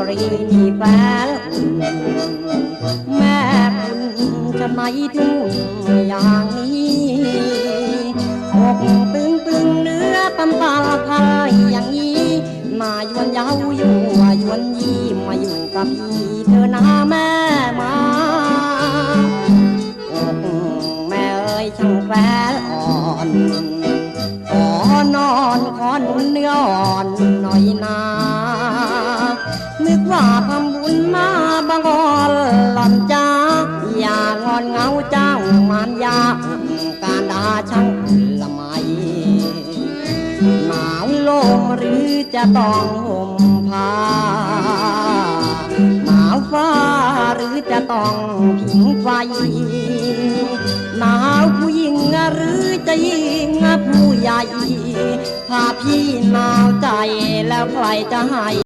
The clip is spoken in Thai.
กรีนี่แฟนแม่คุณจะไม่ถึงอย่างนี้อกตึงตึงเนื้อตำตาพายอย่างนี้ มายวนเย้าอยู่ยวนยี่มาอยู่กับพี่เธอนะแม่มาอกแม่เอ้ยช่างแฝงอ่อนขอนอนขอนุนเนื้ออ่อนหน่อยนา นึกว่าทำบุญมาบางอ่อนหล่อนจ้าอย่างอนเงาเจ้ามารยาการดาช่างละไมหนาวลมหรือจะต้องห่มผ้าหนาวฟ้าหรือจะต้องผิงไฟหนาวผู้หญิงหรือจะยิงผู้ใหญ่ ถ้าพี่หนาวใจแล้วใครจะให้